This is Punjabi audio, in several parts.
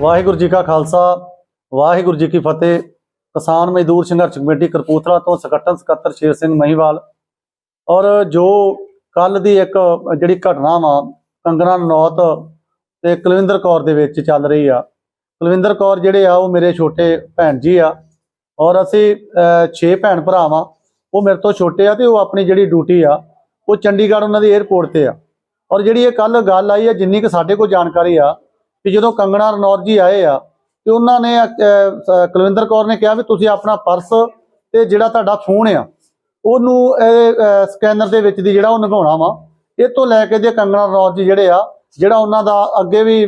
ਵਾਹਿਗੁਰੂ ਜੀ ਕਾ ਖਾਲਸਾ, ਵਾਹਿਗੁਰੂ ਜੀ ਕੀ ਫਤਿਹ। ਕਿਸਾਨ ਮਜ਼ਦੂਰ ਸੰਘਰਸ਼ ਕਮੇਟੀ ਕਰਪੂਥਲਾ ਤੋਂ ਸੰਗਠਨ ਸਕੱਤਰ ਸ਼ੇਰ ਸਿੰਘ ਮਹੀਵਾਲ। ਔਰ ਜੋ ਕੱਲ ਦੀ ਇੱਕ ਜਿਹੜੀ ਘਟਨਾ ਵਾ ਕੰਗਨਾ ਨੌਤ ਤੇ ਕੁਲਵਿੰਦਰ ਕੌਰ ਦੇ ਵਿੱਚ ਚੱਲ ਰਹੀ ਆ। ਕੁਲਵਿੰਦਰ ਕੌਰ ਜਿਹੜੇ ਆ, ਉਹ ਮੇਰੇ ਛੋਟੇ ਭੈਣ ਜੀ ਆ। ਔਰ ਅਸੀਂ 6 ਭੈਣ ਭਰਾ ਵਾਂ, ਉਹ ਮੇਰੇ ਤੋਂ ਛੋਟੇ ਆ ਤੇ ਉਹ ਆਪਣੀ ਜਿਹੜੀ ਡਿਊਟੀ ਆ, ਉਹ ਚੰਡੀਗੜ੍ਹ ਉਹਨਾਂ ਦੀ 에ਅਰਪੋਰਟ ਤੇ ਆ। ਔਰ ਜਿਹੜੀ ਇਹ ਕੱਲ ਗੱਲ ਆਈ ਆ, ਜਿੰਨੀ ਕਿ ਸਾਡੇ ਕੋਲ ਜਾਣਕਾਰੀ ਆ ਕਿ ਜਦੋਂ ਕੰਗਣਾ ਰਣੌਤ ਜੀ ਆਏ ਆ, ਤੇ ਉਹਨਾਂ ਨੇ ਕੁਲਵਿੰਦਰ ਕੌਰ ਨੇ ਕਿਹਾ ਵੀ ਤੁਸੀਂ ਆਪਣਾ ਪਰਸ ਤੇ ਜਿਹੜਾ ਤੁਹਾਡਾ ਫੋਨ ਆ, ਉਹਨੂੰ, ਇਹ ਸਕੈਨਰ ਦੇ ਵਿੱਚ ਦੀ ਜਿਹੜਾ ਉਹ ਨਿਭਾਉਣਾ ਵਾ, ਇਹ ਤੋਂ ਲੈ ਕੇ ਜੇ ਕੰਗਣਾ ਰਣੌਤ ਜੀ ਜਿਹੜੇ ਆ, ਜਿਹੜਾ ਉਹਨਾਂ ਦਾ ਅੱਗੇ ਵੀ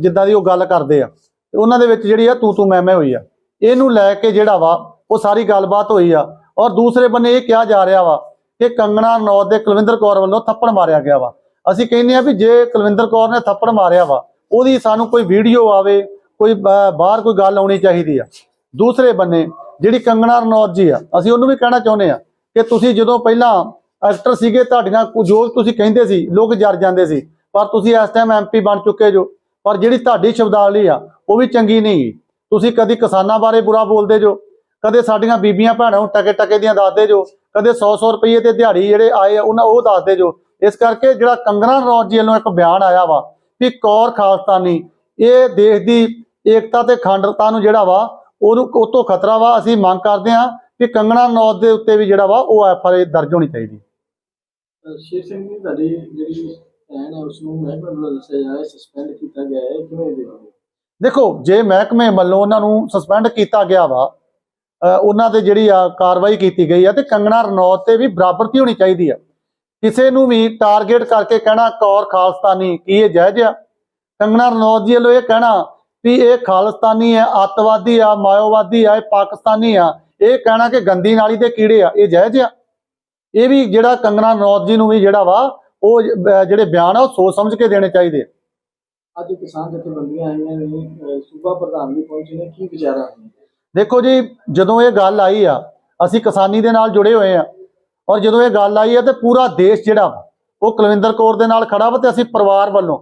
ਜਿੱਦਾਂ ਦੀ ਉਹ ਗੱਲ ਕਰਦੇ ਆ, ਤੇ ਉਹਨਾਂ ਦੇ ਵਿੱਚ ਜਿਹੜੀ ਆ ਤੂੰ ਤੂੰ ਮੈਂ ਮੈਂ ਹੋਈ ਆ। ਇਹਨੂੰ ਲੈ ਕੇ ਜਿਹੜਾ ਵਾ, ਉਹ ਸਾਰੀ ਗੱਲਬਾਤ ਹੋਈ ਆ, ਔਰ ਦੂਸਰੇ ਬੰਨੇ ਇਹ ਕਿਹਾ ਜਾ ਰਿਹਾ ਵਾ ਕਿ ਕੰਗਣਾ ਰਣੌਤ ਦੇ ਕੁਲਵਿੰਦਰ ਕੌਰ ਵੱਲੋਂ ਥੱਪੜ ਮਾਰਿਆ ਗਿਆ ਵਾ। ਅਸੀਂ ਕਹਿੰਦੇ ਆ ਵੀ ਜੇ ਕੁਲਵਿੰਦਰ ਕੌਰ ਨੇ ਥੱਪੜ ਮਾਰਿਆ ਵਾ ਉਹਦੀ ਸਾਨੂੰ ਕੋਈ ਵੀਡੀਓ ਆਵੇ, ਕੋਈ ਬਾਹਰ ਕੋਈ ਗੱਲ ਆਉਣੀ ਚਾਹੀਦੀ ਆ। ਦੂਸਰੇ ਬੰਨੇ ਜਿਹੜੀ ਕੰਗਣਾ ਰਣੌਤ ਜੀ ਆ, ਅਸੀਂ ਉਹਨੂੰ ਵੀ ਕਹਿਣਾ ਚਾਹੁੰਦੇ ਆ ਕਿ ਤੁਸੀਂ ਜਦੋਂ ਪਹਿਲਾਂ ਐਕਟਰ ਸੀਗੇ, ਤੁਹਾਡੀਆਂ ਜੋ ਤੁਸੀਂ ਕਹਿੰਦੇ ਸੀ, ਲੋਕ ਜਰ ਜਾਂਦੇ ਸੀ, ਪਰ ਤੁਸੀਂ ਇਸ ਟਾਈਮ ਐਮਪੀ ਬਣ ਚੁੱਕੇ ਜੋ, ਪਰ ਜਿਹੜੀ ਤੁਹਾਡੀ ਸ਼ਬਦਾਵਲੀ ਆ, ਉਹ ਵੀ ਚੰਗੀ ਨਹੀਂ ਗੀ ਤੁਸੀਂ ਕਦੀ ਕਿਸਾਨਾਂ ਬਾਰੇ ਬੁਰਾ ਬੋਲਦੇ ਜੋ, ਕਦੇ ਸਾਡੀਆਂ ਬੀਬੀਆਂ ਭੈਣਾਂ ਨੂੰ ਟਕੇ ਟਕੇ ਦੀਆਂ ਦੱਸਦੇ ਜੋ, ਕਦੇ 100-100 ਰੁਪਏ ਤੇ ਦਿਹਾੜੀ ਜਿਹੜੇ ਆਏ ਆ, ਉਹਨਾਂ ਉਹ ਦੱਸਦੇ ਜੋ। ਇਸ ਕਰਕੇ ਜਿਹੜਾ ਕੰਗਣਾ ਰਣੌਤ ਜੀ ਵੱਲੋਂ ਇੱਕ ਬਿਆਨ ਆਇਆ ਵਾ ਕਿ ਕੌਰ ਖਾਲਸਤਾਨੀ ਇਹ ਦੇਸ਼ ਦੀ ਏਕਤਾ ਤੇ ਅਖੰਡਤਾ ਨੂੰ ਜਿਹੜਾ ਵਾ ਉਹਨੂੰ ਉਹ ਤੋਂ ਖਤਰਾ ਵਾ ਅਸੀਂ ਮੰਗ ਕਰਦੇ ਹਾਂ ਕਿ ਕੰਗਣਾ ਰਣੌਤ ਦੇ ਉੱਤੇ ਵੀ ਜਿਹੜਾ ਵਾ ਉਹ ਐਫ ਆਈ ਦਰਜ ਹੋਣੀ ਚਾਹੀਦੀ। ਸ਼ੇਰ ਸਿੰਘ ਜੀ ਤੁਹਾਡੀ ਜਿਹੜੀ ਭੈਣ ਹੈ ਉਸ ਨੂੰ ਮਹਿਕਮੇ ਵੱਲੋਂ ਦੱਸਿਆ ਜਾ ਰਿਹਾ ਸਸਪੈਂਡ ਕੀਤਾ ਗਿਆ ਹੈ ਕਿਵੇਂ ਦੇਖੋਗੇ ਦੇਖੋ ਜੇ ਮਹਿਕਮੇ ਵੱਲੋਂ ਉਹਨਾਂ ਨੂੰ ਸਸਪੈਂਡ ਕੀਤਾ ਗਿਆ ਵਾ ਉਹਨਾਂ ਤੇ ਜਿਹੜੀ ਆ ਕਾਰਵਾਈ ਕੀਤੀ ਗਈ ਆ ਤੇ ਕੰਗਣਾ ਰਣੌਤ ਤੇ ਵੀ ਬਰਾਬਰਤੀ ਹੋਣੀ ਚਾਹੀਦੀ ਆ। ਕਿਸੇ ਨੂੰ ਵੀ ਟਾਰਗੇਟ ਕਰਕੇ ਕਹਿਣਾ ਕੌਰ ਖਾਲਸਤਾਨੀ ਕੀ ਇਹ ਜਾਇਜ਼ ਆ? ਕੰਗਣਾ ਰਣੌਤ ਜੀ ਵੱਲੋਂ ਇਹ ਕਹਿਣਾ ਵੀ ਇਹ ਖਾਲਸਤਾਨੀ ਹੈ ਅੱਤਵਾਦੀ ਆ ਮਾਇਓਵਾਦੀ ਆ ਇਹ ਪਾਕਿਸਤਾਨੀ ਆ ਇਹ ਕਹਿਣਾ ਕਿ ਗੰਦੀ ਨਾਲੀ ਦੇ ਕੀੜੇ ਆ ਇਹ ਜਾਇਜ਼ ਆ? ਇਹ ਵੀ ਜਿਹੜਾ ਕੰਗਣਾ ਰਣੌਤ ਜੀ ਨੂੰ ਵੀ ਜਿਹੜਾ ਵਾ ਉਹ ਜਿਹੜੇ ਬਿਆਨ ਆ ਉਹ ਸੋਚ ਸਮਝ ਕੇ ਦੇਣੇ ਚਾਹੀਦੇ ਆ। ਅੱਜ ਕਿਸਾਨ ਜਥੇਬੰਦੀਆਂ ਆਈਆਂ ਨੇ ਸੂਬਾ ਪ੍ਰਧਾਨ ਵੀ ਪਹੁੰਚੇ ਨੇ ਕੀ ਵਿਚਾਰਾ ਦੇਖੋ ਜੀ ਜਦੋਂ ਇਹ ਗੱਲ ਆਈ ਆ ਅਸੀਂ ਕਿਸਾਨੀ ਦੇ ਨਾਲ ਜੁੜੇ ਹੋਏ ਆ। ਔਰ ਜਦੋਂ ਇਹ ਗੱਲ ਆਈ ਆ ਤੇ ਪੂਰਾ ਦੇਸ਼ ਜਿਹੜਾ ਉਹ ਕੁਲਵਿੰਦਰ ਕੌਰ ਦੇ ਨਾਲ ਖੜਾ ਵਾ ਤੇ ਅਸੀਂ ਪਰਿਵਾਰ ਵੱਲੋਂ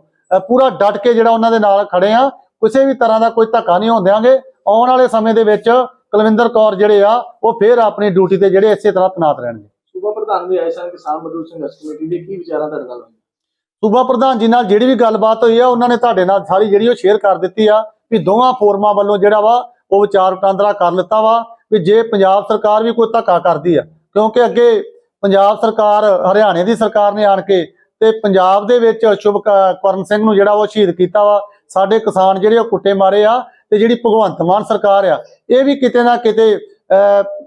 ਪੂਰਾ ਡਟ ਕੇ ਜਿਹੜਾ ਉਹਨਾਂ ਦੇ ਨਾਲ ਖੜੇ ਆ ਕਿਸੇ ਵੀ ਤਰ੍ਹਾਂ ਦਾ ਕੋਈ ਧੱਕਾ ਨਹੀਂ ਹੋਣ ਦਿਆਂਗੇ। ਆਉਣ ਵਾਲੇ ਸਮੇਂ ਦੇ ਵਿੱਚ ਕੁਲਵਿੰਦਰ ਕੌਰ ਜਿਹੜੇ ਆ ਉਹ ਫੇਰ ਆਪਣੀ ਡਿਊਟੀ ਤੇ ਜਿਹੜੇ ਇਸੇ ਤਰ੍ਹਾਂ ਤੈਨਾਤ ਰਹਿਣਗੇ। ਸੂਬਾ ਪ੍ਰਧਾਨ ਵੀ ਆਏ ਸਨ ਕਿਸਾਨ ਮਜ਼ਦੂਰ ਸੰਘਰਸ਼ ਕਮੇਟੀ ਦੇ ਕੀ ਵਿਚਾਰਾਂ ਤੁਹਾਡੇ ਨਾਲ ਸੂਬਾ ਪ੍ਰਧਾਨ ਜੀ ਨਾਲ ਜਿਹੜੀ ਵੀ ਗੱਲਬਾਤ ਹੋਈ ਆ ਉਹਨਾਂ ਨੇ ਤੁਹਾਡੇ ਨਾਲ ਸਾਰੀ ਜਿਹੜੀ ਉਹ ਸ਼ੇਅਰ ਕਰ ਦਿੱਤੀ ਆ ਵੀ ਦੋਵਾਂ ਫੋਰਮਾਂ ਵੱਲੋਂ ਜਿਹੜਾ ਵਾ ਉਹ ਵਿਚਾਰ ਵਟਾਂਦਰਾ ਕਰ ਲਿੱਤਾ ਵਾ ਵੀ ਜੇ ਪੰਜਾਬ ਸਰਕਾਰ ਵੀ ਕੋਈ ਧੱਕਾ ਕਰਦੀ ਆ ਕਿਉਂਕਿ ਅੱਗੇ ਪੰਜਾਬ ਸਰਕਾਰ, ਹਰਿਆਣੇ ਦੀ ਸਰਕਾਰ ਨੇ ਆਣ ਕੇ ਤੇ ਪੰਜਾਬ ਦੇ ਵਿੱਚ ਸ਼ੁਭਕਰਨ ਸਿੰਘ ਨੂੰ ਜਿਹੜਾ ਉਹ ਸ਼ਹੀਦ ਕੀਤਾ ਵਾ, ਸਾਡੇ ਕਿਸਾਨ ਜਿਹੜੇ ਉਹ ਕੁੱਟੇ ਮਾਰੇ ਆ ਤੇ ਜਿਹੜੀ ਭਗਵੰਤ ਮਾਨ ਸਰਕਾਰ ਆ, ਇਹ ਵੀ ਕਿਤੇ ਨਾ ਕਿਤੇ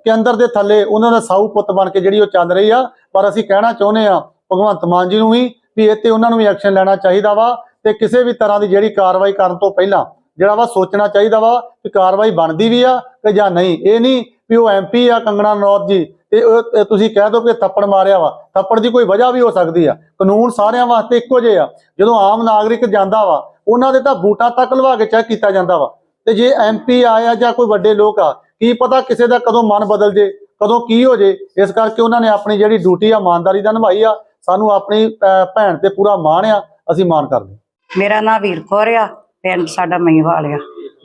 ਕੇਂਦਰ ਦੇ ਥੱਲੇ ਉਹਨਾਂ ਦਾ ਸਾਊ ਪੁੱਤ ਬਣ ਕੇ ਜਿਹੜੀ ਉਹ ਚੱਲ ਰਹੀ ਆ, ਪਰ ਅਸੀਂ ਕਹਿਣਾ ਚਾਹੁੰਦੇ ਆ ਭਗਵੰਤ ਮਾਨ ਜੀ ਨੂੰ ਵੀ ਵੀ ਇਹ ਤੇ ਉਹਨਾਂ ਨੂੰ ਵੀ ਐਕਸ਼ਨ ਲੈਣਾ ਚਾਹੀਦਾ ਵਾ ਤੇ ਕਿਸੇ ਵੀ ਤਰ੍ਹਾਂ ਦੀ ਜਿਹੜੀ ਕਾਰਵਾਈ ਕਰਨ ਤੋਂ ਪਹਿਲਾਂ ਜਿਹੜਾ ਵਾ ਸੋਚਣਾ ਚਾਹੀਦਾ ਵਾ ਕਿ ਕਾਰਵਾਈ ਬਣਦੀ ਵੀ ਆ ਕਿ ਜਾਂ ਨਹੀਂ, ਇਹ ਨਹੀਂ ਵੀ ਉਹ ਐਮਪੀ ਆ ਕੰਗਣਾ ਰਣੌਤ ਜੀ ਤੇ ਉਹ- ਇਹ ਤੁਸੀਂ ਕਹਿ ਦੋ ਕਿ ਥੱਪੜ ਮਾਰਿਆ ਵਾ। ਥੱਪੜ ਦੀ ਕੋਈ ਵਜ੍ਹਾ ਵੀ ਹੋ ਸਕਦੀ ਆ। ਕਾਨੂੰਨ ਸਾਰਿਆਂ ਵਾਸਤੇ ਇੱਕੋ ਜਿਹੇ ਆ। ਜਦੋਂ ਆਮ ਨਾਗਰਿਕ ਜਾਂਦਾ ਵਾ ਉਹਨਾਂ ਦੇ ਤਾਂ ਬੂਟਾਂ ਤੱਕ ਲਵਾ ਕੇ ਚੈੱਕ ਕੀਤਾ ਜਾਂਦਾ ਵਾ। ਤੇ ਜੇ ਐਮਪੀ ਆਇਆ ਜਾਂ ਕੋਈ ਵੱਡੇ ਲੋਕ ਆ ਕੀ ਪਤਾ ਕਿਸੇ ਦਾ ਕਦੋਂ ਮਨ ਬਦਲ ਜੇ ਕਦੋਂ ਕੀ ਹੋ ਜੇ। ਇਸ ਕਰਕੇ ਉਹਨਾਂ ਨੇ ਆਪਣੀ ਜਿਹੜੀ ਡਿਊਟੀ ਆ ਇਮਾਨਦਾਰੀ ਦਾ ਨਿਭਾਈ ਆ। ਸਾਨੂੰ ਆਪਣੀ ਅਹ, ਭੈਣ ਤੇ ਪੂਰਾ ਮਾਣ ਆ। ਅਸੀਂ ਮਾਣ ਕਰਦੇ ਹਾਂ। ਮੇਰਾ ਨਾਂ ਵੀਰ ਕੌਰ ਆ ਪਿੰਡ ਸਾਡਾ ਮਈਵਾਲ ਆ।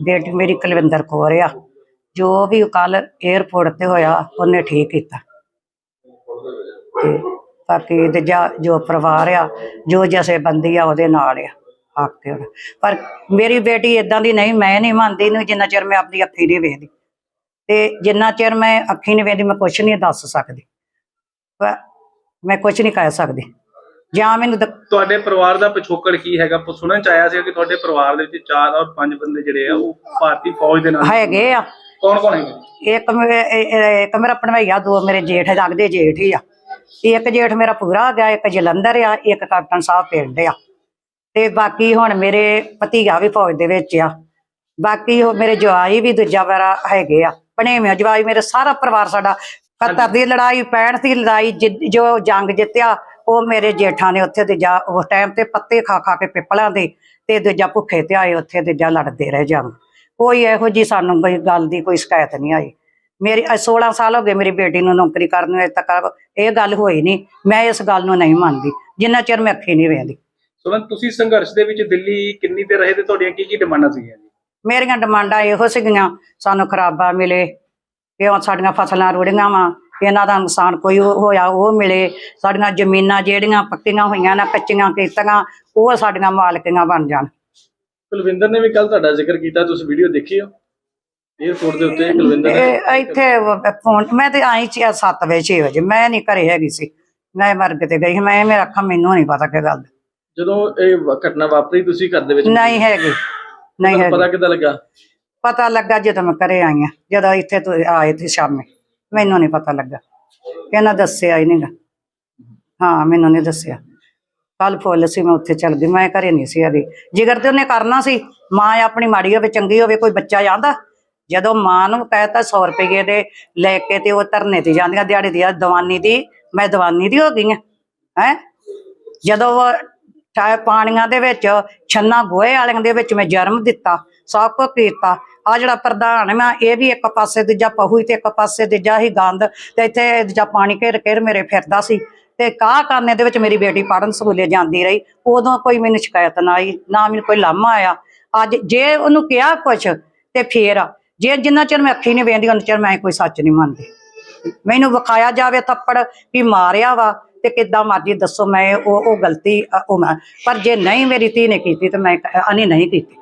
ਬੇਟੀ ਮੇਰੀ ਕੁਲਵਿੰਦਰ ਕੌਰ ਆ। ਜੋ ਵੀ ਕੱਲ 에ਅਰਪੋਰਟ ਤੇ ਹੋਇਆ ਉਹਨੇ ਠੀਕ ਕੀਤਾ। ਤੇ ਬਾਕੀ ਦੂਜਾ ਜੋ ਪਰਿਵਾਰ ਆ ਜੋ ਜਥੇਬੰਦੀ ਆ ਉਹਦੇ ਨਾਲ ਆ ਆਖਦੇ ਹੁਣ ਪਰ ਮੇਰੀ ਬੇਟੀ ਇਦਾਂ ਦੀ ਨਹੀਂ ਮੈਂ ਨਹੀਂ ਮੰਨਦੀ ਨੂੰ ਜਿੰਨਾ ਚਿਰ ਮੈਂ ਆਪਣੀ ਅੱਖੀ ਨਹੀਂ ਵੇਖਦੀ। ਤੇ ਜਿੰਨਾ ਚਿਰ ਮੈਂ ਅੱਖੀ ਨਹੀਂ ਵੇਖਦੀ ਮੈਂ ਕੁਝ ਨਹੀਂ ਦੱਸ ਸਕਦੀ। ਮੈਂ ਕੁਝ ਨਹੀਂ ਕਹਿ ਸਕਦੀ। ਜਾਂ ਮੈਨੂੰ ਤੁਹਾਡੇ ਪਰਿਵਾਰ ਦਾ ਪਿਛੋਕੜ ਕੀ ਹੈਗਾ? ਸੁਣਨ ਚ ਆਇਆ ਸੀ ਕਿ ਤੁਹਾਡੇ ਪਰਿਵਾਰ ਦੇ ਵਿੱਚ ਚਾਰ ਔਰ ਪੰਜ ਬੰਦੇ ਜਿਹੜੇ ਆ ਉਹ ਭਾਰਤੀ ਫੌਜ ਦੇ ਨਾਲ ਹੈਗੇ ਆ। ਕੌਣ ਕੌਣ ਹੈਗੇ? ਇੱਕ ਮੇ- ਇਹ- ਇਹ- ਇੱਕ ਮੇਰਾ ਭਣਵਈਆ, ਦੋ ਮੇਰੇ ਜੇਠ ਲੱਗਦੇ ਜੇਠ ਹੀ ਆ। ਇੱਕ ਜੇਠ ਮੇਰਾ ਪੂਰਾ ਆ ਗਿਆ ਇੱਕ ਜਲੰਧਰ ਆ, ਇੱਕ ਕੈਪਟਨ ਸਾਹਿਬ ਪਿੰਡ ਆ। ਤੇ ਬਾਕੀ ਹੁਣ ਮੇਰੇ ਭਤੀਆ ਵੀ ਫੌਜ ਦੇ ਵਿੱਚ ਆ। ਬਾਕੀ ਉਹ ਮੇਰੇ ਜਵਾਈ ਵੀ ਦੂਜਾ ਮੇਰਾ ਹੈਗੇ ਆ। ਭਣੇਵੇਂ ਜਵਾਈ ਮੇਰੇ ਸਾਰਾ ਪਰਿਵਾਰ ਸਾਡਾ 71 ਦੀ ਲੜਾਈ 65 ਦੀ ਲੜਾਈ, ਜਿ- ਜੋ ਜੰਗ ਜਿੱਤਿਆ, ਉਹ ਮੇਰੇ ਜੇਠਾਂ ਨੇ ਉੱਥੇ ਦੂਜਾ, ਉਸ ਟਾਈਮ ਤੇ ਪੱਤੇ ਖਾ ਖਾ ਕੇ ਪਿੱਪਲਾਂ ਦੇ ਤੇ ਦੂਜਾ ਭੁੱਖੇ ਤੇ ਆਏ, ਉੱਥੇ ਦੂਜਾ ਲੜਦੇ ਰਹਿ ਜੰਗ। ਕੋਈ ਇਹੋ ਜੀ ਸਾਨੂੰ ਕੋਈ ਗੱਲ ਦੀ ਕੋਈ ਸ਼ਿਕਾਇਤ ਨਹੀਂ ਆਈ। ਮੇਰੀ ਅੱਜ 16 ਸਾਲ ਹੋ ਗਏ ਮੇਰੀ ਬੇਟੀ ਨੂੰ ਨੌਕਰੀ ਕਰਨ ਨੂੰ ਅਜੇ ਤੱਕ ਇਹ ਗੱਲ ਹੋਈ ਨਹੀਂ। ਮੈਂ ਇਸ ਗੱਲ ਨੂੰ ਨਹੀਂ ਮੰਨਦੀ ਜਿੰਨਾ ਚਿਰ ਮੈਂ ਅੱਖੀ ਨਹੀਂ ਵੇਖਦੀ। ਸੁਮਨ ਤੁਸੀਂ ਸੰਘਰਸ਼ ਦੇ ਵਿੱਚ ਦਿੱਲੀ ਕਿੰਨੀ ਦੇਰ ਰਹੇ ਤੇ ਤੁਹਾਡੀਆਂ ਕੀ ਕੀ ਡਿਮਾਂਡਾਂ ਸੀਗੀਆਂ ਜੀ? ਮੇਰੀਆਂ ਡਿਮਾਂਡਾਂ ਇਹੋ ਸੀਗੀਆਂ ਸਾਨੂੰ ਖਰਾਬਾ ਮਿਲੇ ਕਿਉਂ ਸਾਡੀਆਂ ਫਸਲਾਂ ਰੁੜੀਆਂ ਵਾ ਇਹਨਾਂ ਦਾ ਨੁਕਸਾਨ ਕੋਈ ਹੋਇਆ ਉਹ ਮਿਲੇ। ਸਾਡੀਆਂ ਜ਼ਮੀਨਾਂ ਜਿਹੜੀਆਂ ਪੱਕੀਆਂ ਹੋਈਆਂ ਨਾ ਕੱਚੀਆਂ ਕੀਤੀਆਂ ਉਹ ਸਾਡੀਆਂ ਮਾਲਕੀਆਂ ਬਣ ਜਾਣ। ਕੁਲਵਿੰਦਰ ਨੇ ਵੀ ਕੱਲ ਤੁਹਾਡਾ ਜ਼ਿਕਰ ਕੀਤਾ ਤੁਸੀਂ ਵੀਡੀਓ ਦੇਖੀ ਹੋ 에어ਪੋਰਟ ਦੇ ਉੱਤੇ ਕੁਲਵਿੰਦਰ ਨੇ ਇਹ ਇੱਥੇ ਫੋਨ ਮੈਂ ਤੇ ਆਈ ਸੀ 7 ਵਜੇ 6 ਵਜੇ ਮੈਂ ਨਹੀਂ ਘਰੇ ਹੈਗੀ ਸੀ। ਮੈਂ ਮਰਗ ਤੇ ਗਈ ਸੀ। ਮੈਂ ਮੇਰਾ ਅੱਖਾਂ ਮੈਨੂੰ ਨਹੀਂ ਪਤਾ ਕੀ ਗੱਲ। ਦਾ। ਜਦੋਂ ਇਹ ਵ- ਘਟਨਾ ਵਾਪਰੀ ਤੁਸੀਂ ਘਰ ਦੇ ਵਿੱਚ ਨਹੀਂ ਹੈਗੀ ਨਹੀਂ ਤੁਹਾਨੂੰ ਪਤਾ ਹੈਗੀ। ਕਿੱਦਾਂ ਲੱਗਾ? ਪਤਾ ਲੱਗਾ ਜਦੋਂ ਮੈਂ ਘਰੇ ਆਈ ਆ ਜਦੋਂ ਇੱਥੇ ਤੂੰ ਆਏ ਸੀ ਸ਼ਾਮੇ। ਮੈਨੂੰ ਨਹੀਂ ਪਤਾ ਲੱਗਾ ਇਹਨਾਂ ਦੱਸਿਆ ਹੀ ਨਹੀਂਗਾ ਹਾਂ ਮੈਨੂੰ ਨਹੀਂ ਦੱਸਿਆ। ਕੱਲ ਫੁੱਲ ਸੀ, ਮੈਂ ਉੱਥੇ ਚਲ ਗਈ, ਮੈਂ ਘਰੇ ਨਹੀਂ ਸੀ ਹੈਗੀ ਜਿਗਰ ਤੇ ਉਹਨੇ ਕਰਨਾ ਸੀ, ਮਾਂ ਆਪਣੀ ਮਾੜੀ ਹੋਵੇ, ਚੰਗੀ ਹੋਵੇ, ਕੋਈ ਬੱਚਾ ਜਾਂਦਾ ਜਦੋਂ ਮਾਂ ਨੂੰ ਕਹਿਤਾ 100 ਰੁਪਏ ਦੇ ਲੈ ਕੇ ਤੇ ਉਹ ਧਰਨੇ ਤੇ ਜਾਂਦੀਆਂ, ਦਿਹਾੜੀ ਦੀ ਦਵਾਨੀ ਦੀ, ਮੈਂ ਦਵਾਨੀ ਦੀ ਹੋ ਗਈ ਆ ਹੈ? ਜਦੋਂ ਉਹ ਪਾਣੀਆਂ ਦੇ ਵਿੱਚ, ਛੰਨਾ ਗੋਹੇ ਵਾਲਿਆਂ ਦੇ ਵਿੱਚ ਮੈਂ ਜਨਮ ਦਿੱਤਾ, ਸਭ ਕੁਝ ਕੀਤਾ। ਆ ਜਿਹੜਾ ਪ੍ਰਧਾਨ ਮੈਂ ਇਹ ਵੀ ਇੱਕ ਪਾਸੇ ਦੂਜਾ ਪਹੂ ਹੀ ਤੇ ਇੱਕ ਪਾਸੇ ਦੂਜਾ ਹੀ ਗੰਦ ਤੇ ਇੱਥੇ ਦੂਜਾ ਪਾਣੀ ਘੇਰ ਘੇਰ ਮੇਰੇ ਫਿਰਦਾ ਸੀ। ਤੇ ਕਾਹ ਕਰਨੇ ਦੇ ਵਿੱਚ ਮੇਰੀ ਬੇਟੀ ਪੜਨ ਸਕੂਲੇ ਜਾਂਦੀ ਰਹੀ? ਉਦੋਂ ਕੋਈ ਮੈਨੂੰ ਸ਼ਿਕਾਇਤ ਨਾ ਆਈ, ਨਾ ਮੈਨੂੰ ਕੋਈ ਲਾਮਾ ਆਇਆ। ਅੱਜ ਜੇ ਉਹਨੂੰ ਕਿਹਾ ਕੁਛ ਤੇ ਫੇਰ ਜੇ ਜਿੰਨਾ ਚਿਰ ਮੈਂ ਅੱਖੀ ਨਹੀਂ ਵੇਂਦੀ ਉਹਨਾਂ ਚਿਰ ਮੈਂ ਕੋਈ ਸੱਚ ਨਹੀਂ ਮੰਨਦੀ। ਮੈਨੂੰ ਵਿਖਾਇਆ ਜਾਵੇ ਥੱਪੜ ਵੀ ਮਾਰਿਆ ਵਾ ਤੇ ਕਿੱਦਾਂ ਮਰਜ਼ੀ ਦੱਸੋ, ਮੈਂ ਉਹ ਉਹ ਗਲਤੀ ਉਹ ਮੈਂ ਪਰ ਜੇ ਨਹੀਂ ਮੇਰੀ ਧੀ ਨੇ ਕੀਤੀ ਤੇ ਮੈਂ ਅਨੀ ਨਹੀਂ ਕੀਤੀ।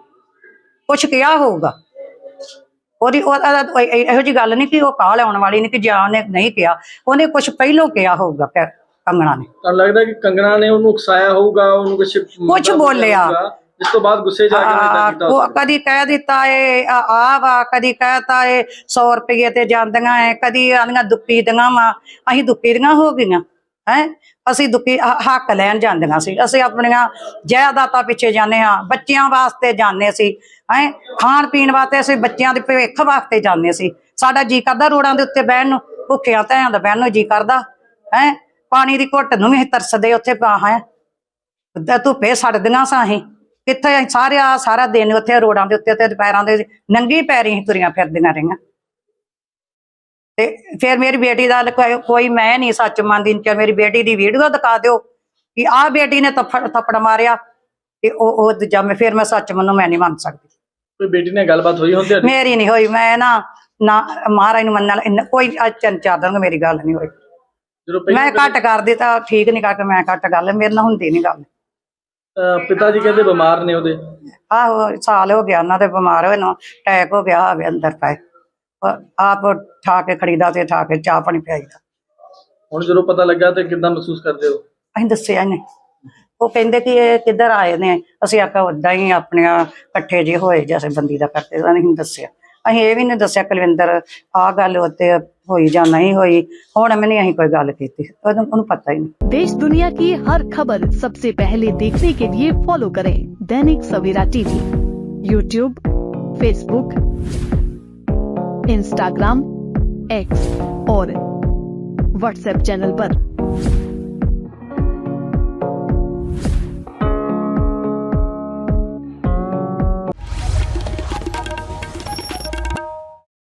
ਕੁਛ ਕਿਹਾ ਹੋਊਗਾ? ਉਹਦੀ ਉਹ- ਇਹੋ ਜੀ ਗੱਲ ਨਹੀਂ ਕਿ ਉਹ ਕਾਲ ਆਉਣ ਵਾਲੀ, ਨਹੀਂ ਕਿ ਜਾਂ ਉਹਨੇ ਨਹੀਂ ਕਿਹਾ। ਉਹਨੇ ਕੁਛ ਪਹਿਲੋਂ ਕਿਹਾ ਹੋਊਗਾ ਕੰਗਣਾ ਨੇ। ਤੁਹਾਨੂੰ ਲੱਗਦਾ ਕਿ ਕੰਗਣਾ ਨੇ ਉਹਨੂੰ ਉਕਸਾਇਆ ਹੋਊਗਾ ਉਹਨੂੰ ਕੁਝ ਕੁਛ ਬੋਲਿਆ। ਇਸ ਤੋਂ ਬਾਅਦ ਗੁੱਸੇ ਜਾ ਕੇ ਕੀਤਾ ਉਹ। ਕਦੀ ਕਹਿ ਦਿੱਤਾ ਏ ਆ ਆ ਵਾ ਕਦੀ ਕਹਿਤਾ ਏ 100 ਰੁਪਏ ਤੇ ਜਾਂਦੀਆਂ ਏ ਕਦੀ ਆਂਦੀਆਂ ਦੁੱਪੀ ਦੀਆਂ ਵਾ। ਅਸੀਂ ਦੁੱਪੀ ਦੀਆਂ ਹੋ ਗਈਆਂ ਹੈ? ਅਸੀਂ ਦੁੱਪੀ ਹੱਕ ਲੈਣ ਜਾਂਦੀਆਂ ਸੀ। ਅਸੀਂ ਆਪਣੀਆਂ ਜਾਇਦਾਦਾਂ ਪਿੱਛੇ ਜਾਂਦੇ ਹਾਂ ਬੱਚਿਆਂ ਵਾਸਤੇ ਜਾਂਦੇ ਸੀ ਹੈ? ਖਾਣ ਪੀਣ ਵਾਸਤੇ ਅਸੀਂ ਬੱਚਿਆਂ ਦੇ ਭਵਿੱਖ ਵਾਸਤੇ ਜਾਂਦੇ ਸੀ। ਸਾਡਾ ਜੀ ਕਰਦਾ ਰੋੜਾਂ ਦੇ ਉੱਤੇ ਬਹਿਣ ਨੂੰ ਭੁੱਖਿਆਂ ਧਿਆਂ ਦਾ ਬਹਿਣ ਨੂੰ ਜੀ ਕਰਦਾ ਹੈ? ਪਾਣੀ ਦੀ ਘੁੱਟ ਨੂੰ ਵੀ ਅਸੀਂ ਤਰਸਦੇ ਉੱਥੇ ਪਾ ਹੈ। ਤੇ ਧੁੱਪੇ ਸੜਦੀਆਂ ਸਾਂ ਅਸੀਂ। ਕਿੱਥੇ ਅਸੀਂ ਸਾਰੇ ਆ ਸਾਰਾ ਦਿਨ ਉੱਥੇ ਰੋਡਾਂ ਦੇ ਉੱਤੇ ਤੇ ਦੁਪਹਿਰਾਂ ਦੇ ਨੰਗੀ ਪੈਰੀ ਅਸੀਂ ਤੁਰੀਆਂ ਫਿਰਦੀਆਂ ਰਹੀਆਂ। ਤੇ ਫਿਰ ਮੇਰੀ ਬੇਟੀ ਦਾ ਕੋਈ- ਮੈਂ ਨਹੀਂ ਸੱਚ ਮੰਨਦੀ। ਕਿ ਮੇਰੀ ਬੇਟੀ ਦੀ ਵੀਡੀਓ ਦਿਖਾ ਦਿਓ ਕਿ ਆਹ ਬੇਟੀ ਨੇ ਥੱਪੜ ਥੱਪੜ ਮਾਰਿਆ ਤੇ ਉਹ ਉਹ ਦੂਜਾ ਮੈਂ ਫਿਰ ਮੈਂ ਸੱਚ ਮੰਨੂ ਮੈਂ ਨਹੀਂ ਮੰਨ ਸਕਦੀ। ਕੋਈ ਬੇਟੀ ਨਾਲ ਗੱਲਬਾਤ ਹੋਈ ਹੁੰਦੀ ਮੇਰੀ ਨਹੀਂ ਹੋਈ ਮੈਂ ਨਾ ਨਾ ਮਹਾਰਾਜ ਨੂੰ ਮੰਨਣ ਕੋਈ ਅੱਜ ਤਿੰਨ ਚਾਰ ਦਿਨ ਮੇਰੀ ਗੱਲ ਨਹੀਂ ਹੋਈ। ਜਦੋਂ ਮੈਂ ਘੱਟ ਕਰਦੀ ਤਾਂ ਠੀਕ ਨਹੀਂ ਕਰਕੇ ਮੈਂ ਘੱਟ ਕਰ ਲੈ ਮੇਰੇ ਨਾਲ ਹੁੰਦੀ ਨਹੀਂ ਗੱਲ। ਅਹ ਪਿਤਾ ਜੀ ਕਹਿੰਦੇ ਬਿਮਾਰ ਨੇ ਉਹਦੇ। ਆਹੋ ਸਾਲ ਹੋ ਗਿਆ ਉਹਨਾਂ ਦੇ ਬਿਮਾਰ ਹੋਏ ਨੂੰ ਅਟੈਕ ਹੋ ਗਿਆ ਹੋਵੇ ਅੰਦਰ ਪਏ। ਪਰ ਆਪ ਠਾ ਕੇ ਖੜੀਦਾ ਤੇ ਠਾ ਕੇ ਚਾਹ ਪਾਣੀ ਪਿਆਈਦਾ। ਹੁਣ ਜਦੋਂ ਪਤਾ ਲੱਗਾ ਤੇ ਕਿੱਦਾਂ ਮਹਿਸੂਸ ਕਰਦੇ ਹੋ? ਅਸੀਂ ਦੱਸਿਆ ਨਹੀਂ ਉਹ ਕਹਿੰਦੇ ਕਿ ਇਹ ਕਿੱਧਰ ਆਏ ਨੇ? ਅਸੀਂ ਆਖਿਆ ਉਦਾਂ ਹੀ ਆਪਣੀਆਂ ਇਕੱਠੇ ਜੇ ਹੋਏ ਜੈਸੇ ਬੰਦੀ ਦਾ ਕਰਦੇ ਤਾਂ ਨਹੀਂ ਦੱਸਿਆ। ਅਸੀਂ ਇਹ ਵੀ ਨਹੀਂ ਦੱਸਿਆ ਕੁਲਵਿੰਦਰ ਆਹ ਗੱਲ ਉੱਤੇ ਹੋਈ ਜਾਂ ਨਹੀਂ ਹੋਈ ਹੁਣ ਮੈਂ ਨਹੀਂ ਅਸੀਂ ਕੋਈ ਗੱਲ ਕੀਤੀ ਉਹਨੂੰ ਉਹਨੂੰ ਪਤਾ ਹੀ ਨਹੀਂ देश दुनिया की हर खबर सबसे पहले देखने के लिए फॉलो करें Dainik Savera TV YouTube Facebook Instagram X और व्हाट्सएप चैनल पर।